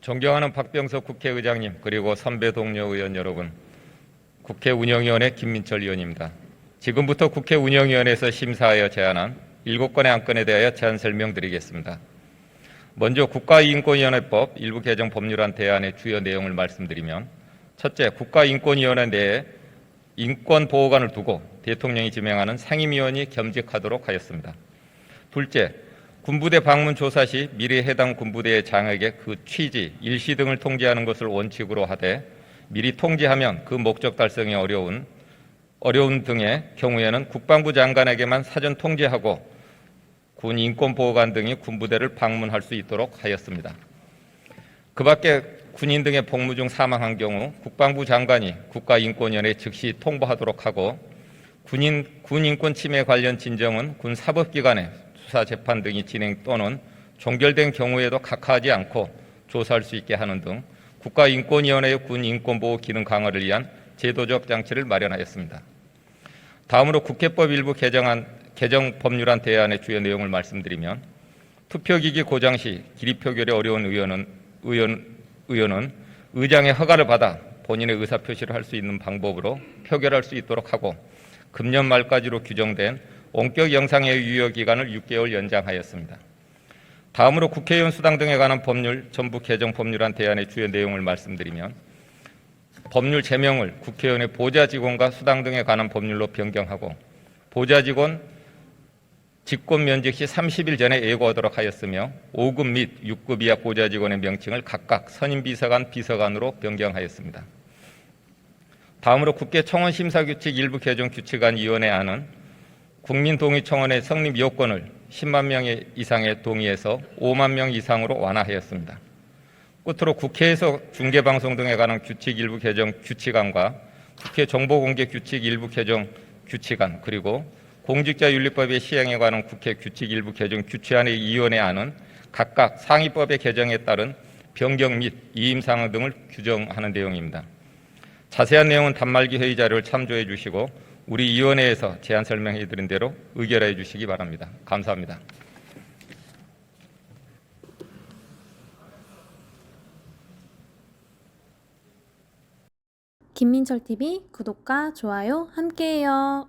존경하는 박병석 국회의장님 그리고 선배 동료 의원 여러분, 국회 운영위원회 김민철 의원입니다. 지금부터 국회 운영위원회에서 심사하여 제안한 일곱 건의 안건에 대하여 제안 설명드리겠습니다. 먼저 국가인권위원회법 일부 개정 법률안 대안의 주요 내용을 말씀드리면 첫째, 국가인권위원회 내에 인권보호관을 두고 대통령이 지명하는 상임위원이 겸직하도록 하였습니다. 둘째, 군부대 방문 조사 시 미리 해당 군부대의 장에게 그 취지, 일시 등을 통지하는 것을 원칙으로 하되 미리 통지하면 그 목적 달성이 어려운 어려운 등의 경우에는 국방부 장관에게만 사전 통지하고 군 인권보호관 등이 군부대를 방문할 수 있도록 하였습니다. 그 밖에 군인 등의 복무 중 사망한 경우 국방부 장관이 국가인권위원회에 즉시 통보하도록 하고 군인 군 인권 침해 관련 진정은 군 사법기관의 수사 재판 등이 진행 또는 종결된 경우에도 각하하지 않고 조사할 수 있게 하는 등 국가인권위원회의 군 인권보호 기능 강화를 위한 제도적 장치를 마련하였습니다. 다음으로 국회법 일부 개정안 개정 법률안 대안의 주요 내용을 말씀드리면 투표기기 고장 시 기립표결이 어려운 의원은 의원 의원은 의장의 허가를 받아 본인의 의사 표시를 할 수 있는 방법으로 표결할 수 있도록 하고 금년 말까지로 규정된 원격 영상의 유효 기간을 6개월 연장하였습니다. 다음으로 국회의원 수당 등에 관한 법률 전부 개정 법률안 대안의 주요 내용을 말씀드리면 법률 제명을 국회의원의 보좌 직원과 수당 등에 관한 법률로 변경하고 보좌 직원 직권 면직 시 30일 전에 예고하도록 하였으며 5급 및 6급 이하 보좌 직원의 명칭을 각각 선임 비서관 비서관으로 변경하였습니다. 다음으로 국회 청원 심사 규칙 일부 개정 규칙안 위원회 안은 국민 동의 청원의 성립 요건을 10만 명 이상의 동의에서 5만 명 이상으로 완화하였습니다. 끝으로 국회에서 중계 방송 등에 관한 규칙 일부 개정 규칙안과 국회 정보공개 규칙 일부 개정 규칙안 그리고 공직자윤리법의 시행에 관한 국회 규칙 일부 개정 규칙안의 위원회 안은 각각 상위법의 개정에 따른 변경 및 이임 사항 등을 규정하는 내용입니다. 자세한 내용은 단말기 회의 자료를 참조해 주시고 우리 위원회에서 제안 설명해 드린 대로 의결해 주시기 바랍니다. 감사합니다. 김민철 TV 구독과 좋아요 함께해요.